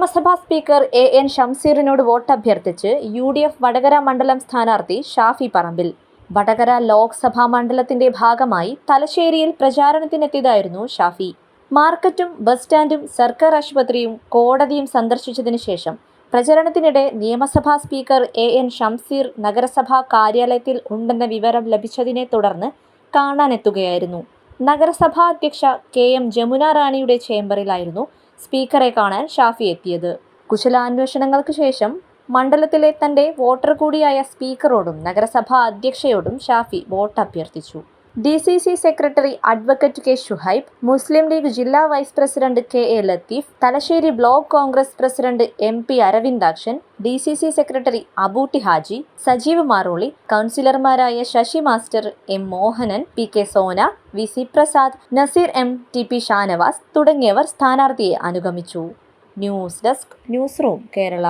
നഗരസഭാ speaker A N ഷംസീറിനോട് വോട്ടഭ്യർത്ഥിച്ച് യു ഡി എഫ് വടകര മണ്ഡലം സ്ഥാനാർത്ഥി ഷാഫി പറമ്പിൽ. വടകര ലോക്സഭാ മണ്ഡലത്തിന്റെ ഭാഗമായി തലശ്ശേരിയിൽ പ്രചാരണത്തിനെത്തിയതായിരുന്നു ഷാഫി. മാർക്കറ്റും ബസ് സ്റ്റാൻഡും സർക്കാർ ആശുപത്രിയും കോടതിയും സന്ദർശിച്ചതിനു ശേഷം പ്രചരണത്തിനിടെ നിയമസഭാ സ്പീക്കർ എ എൻ ഷംസീർ നഗരസഭാ കാര്യാലയത്തിൽ ഉണ്ടെന്ന വിവരം ലഭിച്ചതിനെ തുടർന്ന് കാണാനെത്തുകയായിരുന്നു. നഗരസഭാ അധ്യക്ഷ കെ എം ജമുന റാണിയുടെ ചേംബറിലായിരുന്നു സ്പീക്കറെ കാണാൻ ഷാഫി എത്തിയത്. കുശലാന്വേഷണങ്ങൾക്ക് ശേഷം മണ്ഡലത്തിലെ തന്റെ വോട്ടർ കൂടിയായ സ്പീക്കറോടും നഗരസഭാ അധ്യക്ഷയോടും ഷാഫി വോട്ട് അഭ്യർത്ഥിച്ചു D C C secretary advocate K Shuhaib Muslim League ജില്ലാ vice president K A Latheef Thalassery block Congress president M P Aravindakshan D C C secretary Abootty Haji Sajeev Maroli കൗൺസിലർമാരായ Sasi master M Mohanan P K Sona V C Prasad Naseer M T P Shanavas തുടങ്ങിയവർ സ്ഥാനാർത്ഥിയെ അനുഗമിച്ചു. News desk news room Kerala.